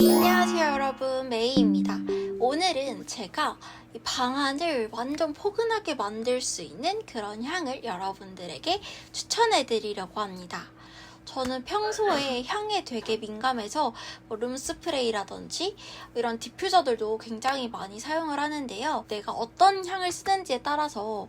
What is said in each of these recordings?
안녕하세요 여러분. 메이입니다. 오늘은 제가 이 방안을 완전 포근하게 만들 수 있는 그런 향을 여러분들에게 추천해 드리려고 합니다. 저는 평소에 향에 되게 민감해서 뭐 룸스프레이라든지 이런 디퓨저들도 굉장히 많이 사용을 하는데요. 내가 어떤 향을 쓰는지에 따라서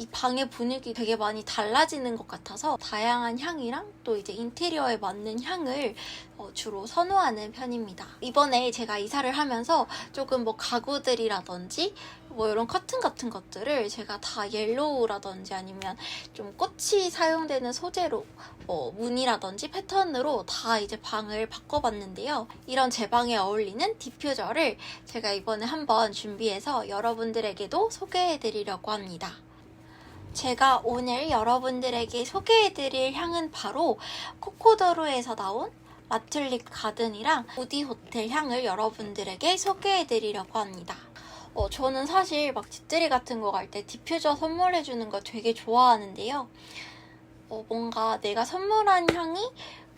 이 방의 분위기 되게 많이 달라지는 것 같아서 다양한 향이랑 또 이제 인테리어에 맞는 향을 어, 주로 선호하는 편입니다. 이번에 제가 이사를 하면서 조금 뭐 가구들이라든지 뭐 이런 커튼 같은 것들을 제가 다 옐로우라든지 아니면 좀 꽃이 사용되는 소재로 뭐 무늬라든지 패턴으로 다 이제 방을 바꿔봤는데요. 이런 제 방에 어울리는 디퓨저를 제가 이번에 한번 준비해서 여러분들에게도 소개해드리려고 합니다. 제가 오늘 여러분들에게 소개해드릴 향은 바로 코코도르에서 나온 마툴립 가든이랑 우디 호텔 향을 여러분들에게 소개해드리려고 합니다. 어, 저는 사실 막 집들이 같은 거 갈 때 디퓨저 선물해주는 거 되게 좋아하는데요. 어, 뭔가 내가 선물한 향이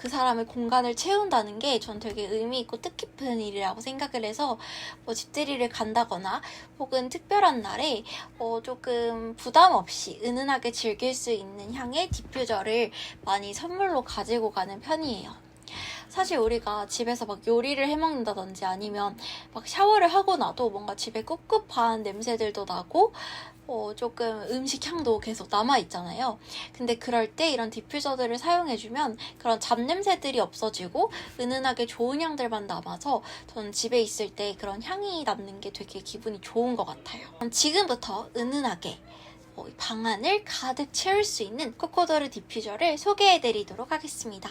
그 사람의 공간을 채운다는 게 전 되게 의미 있고 뜻깊은 일이라고 생각을 해서 뭐 집들이를 간다거나 혹은 특별한 날에 어, 조금 부담 없이 은은하게 즐길 수 있는 향의 디퓨저를 많이 선물로 가지고 가는 편이에요. 사실 우리가 집에서 막 요리를 해 먹는다든지 아니면 막 샤워를 하고 나도 뭔가 집에 꿉꿉한 냄새들도 나고 어, 조금 음식 향도 계속 남아있잖아요. 근데 그럴 때 이런 디퓨저들을 사용해주면 그런 잡냄새들이 없어지고 은은하게 좋은 향들만 남아서 저는 집에 있을 때 그런 향이 남는 게 되게 기분이 좋은 것 같아요. 지금부터 은은하게 어, 이 방안을 가득 채울 수 있는 코코도르 디퓨저를 소개해드리도록 하겠습니다.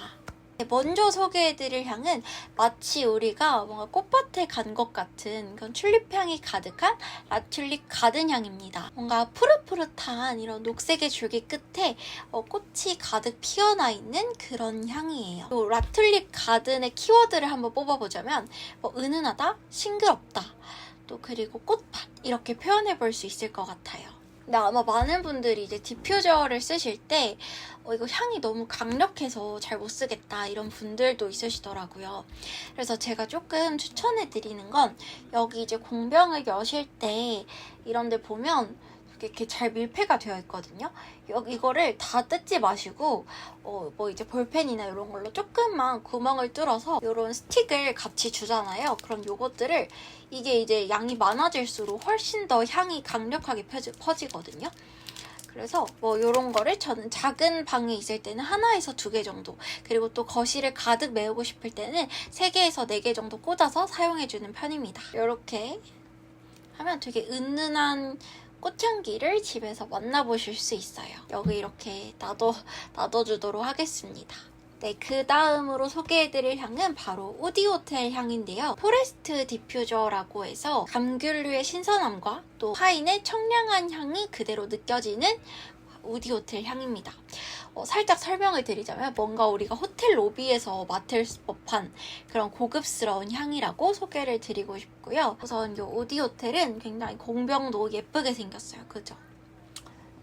네, 먼저 소개해드릴 향은 마치 우리가 뭔가 꽃밭에 간 것 같은 그런 튤립 향이 가득한 라튤립 가든 향입니다. 뭔가 푸릇푸릇한 이런 녹색의 줄기 끝에 어, 꽃이 가득 피어나 있는 그런 향이에요. 또 라튤립 가든의 키워드를 한번 뽑아보자면 뭐 은은하다, 싱그럽다, 또 그리고 꽃밭 이렇게 표현해 볼 수 있을 것 같아요. 근데 아마 많은 분들이 이제 디퓨저를 쓰실 때 어, 이거 향이 너무 강력해서 잘 못 쓰겠다 이런 분들도 있으시더라고요. 그래서 제가 조금 추천해 드리는 건 여기 이제 공병을 여실 때 이런 데 보면 이렇게 잘 밀폐가 되어 있거든요. 이거를 다 뜯지 마시고 어, 뭐 이제 볼펜이나 이런 걸로 조금만 구멍을 뚫어서 이런 스틱을 같이 주잖아요. 그럼 요것들을 이게 이제 양이 많아질수록 훨씬 더 향이 강력하게 펴지, 퍼지 거든요. 그래서 뭐 이런 거를 저는 작은 방에 있을 때는 하나에서 두 개 정도 그리고 또 거실을 가득 메우고 싶을 때는 세 개에서 네 개 정도 꽂아서 사용해주는 편입니다. 이렇게 하면 되게 은은한 꽃향기를 집에서 만나보실 수 있어요. 여기 이렇게 놔둬, 놔둬주도록 하겠습니다. 네, 그 다음으로 소개해드릴 향은 바로 우디호텔 향인데요. 포레스트 디퓨저라고 해서 감귤류의 신선함과 또 파인의 청량한 향이 그대로 느껴지는 우디 호텔 향입니다. 어, 살짝 설명을 드리자면 뭔가 우리가 호텔 로비에서 맡을 법한 그런 고급스러운 향이라고 소개를 드리고 싶고요. 우선 이 우디 호텔은 굉장히 공병도 예쁘게 생겼어요. 그죠?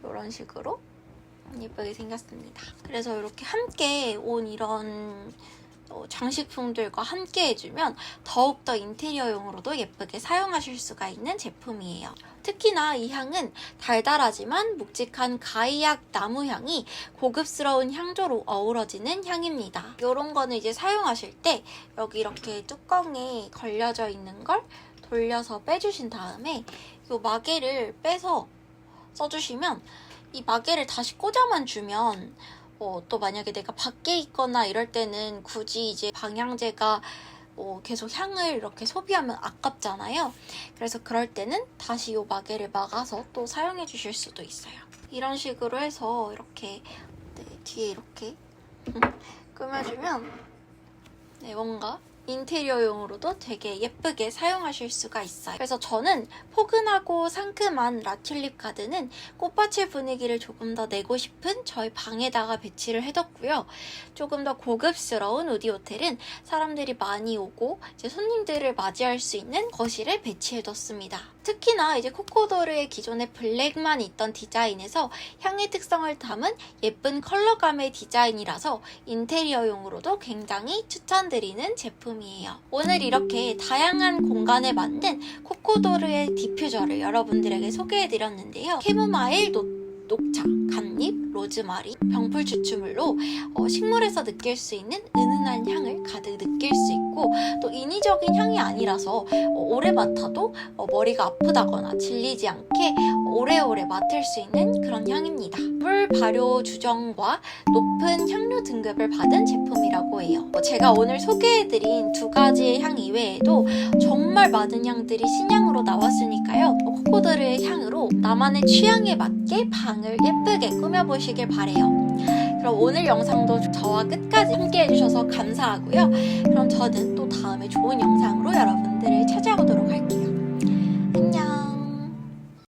이런 식으로 예쁘게 생겼습니다. 그래서 이렇게 함께 온 이런 어, 장식품들과 함께 해주면 더욱더 인테리어용으로도 예쁘게 사용하실 수가 있는 제품이에요. 특히나 이 향은 달달하지만 묵직한 가이약 나무 향이 고급스러운 향조로 어우러지는 향입니다. 이런 거는 이제 사용하실 때 여기 이렇게 뚜껑에 걸려져 있는 걸 돌려서 빼주신 다음에 이 마개를 빼서 써주시면 이 마개를 다시 꽂아만 주면 어, 또 만약에 내가 밖에 있거나 이럴 때는 굳이 이제 방향제가 어, 계속 향을 이렇게 소비하면 아깝잖아요. 그래서 그럴 때는 다시 이 마개를 막아서 또 사용해 주실 수도 있어요. 이런 식으로 해서 이렇게 네, 뒤에 이렇게 꾸며주면 네, 뭔가 인테리어용으로도 되게 예쁘게 사용하실 수가 있어요. 그래서 저는 포근하고 상큼한 라튤립 가드는 꽃밭의 분위기를 조금 더 내고 싶은 저희 방에다가 배치를 해뒀고요. 조금 더 고급스러운 우디 호텔은 사람들이 많이 오고 이제 손님들을 맞이할 수 있는 거실에 배치해뒀습니다. 특히나 이제 코코도르의 기존의 블랙만 있던 디자인에서 향의 특성을 담은 예쁜 컬러감의 디자인이라서 인테리어용으로도 굉장히 추천드리는 제품 제품이에요. 오늘 이렇게 다양한 공간에 맞는 코코도르의 디퓨저를 여러분들에게 소개해드렸는데요. 캐모마일, 노, 녹차, 갓잎, 로즈마리, 병풀 추출물로 어, 식물에서 느낄 수 있는 은 은한 향을 가득 느낄 수 있고 또 인위적인 향이 아니라서 어, 오래 맡아도 어, 머리가 아프다거나 질리지 않게 오래오래 맡을 수 있는 그런 향입니다. 물 발효 주정과 높은 향료 등급을 받은 제품이라고 해요. 어, 제가 오늘 소개해드린 두 가지의 향 이외에도 정말 많은 향들이 신향으로 나왔으니까요. 어, 코코드르의 향으로 나만의 취향에 맞게 방을 예쁘게 꾸며보시길 바래요. 그럼 오늘 영상도 저와 끝까지 함께 해주셔서 감사하고요. 그럼 저는 또 다음에 좋은 영상으로 여러분들을 찾아오도록 할게요.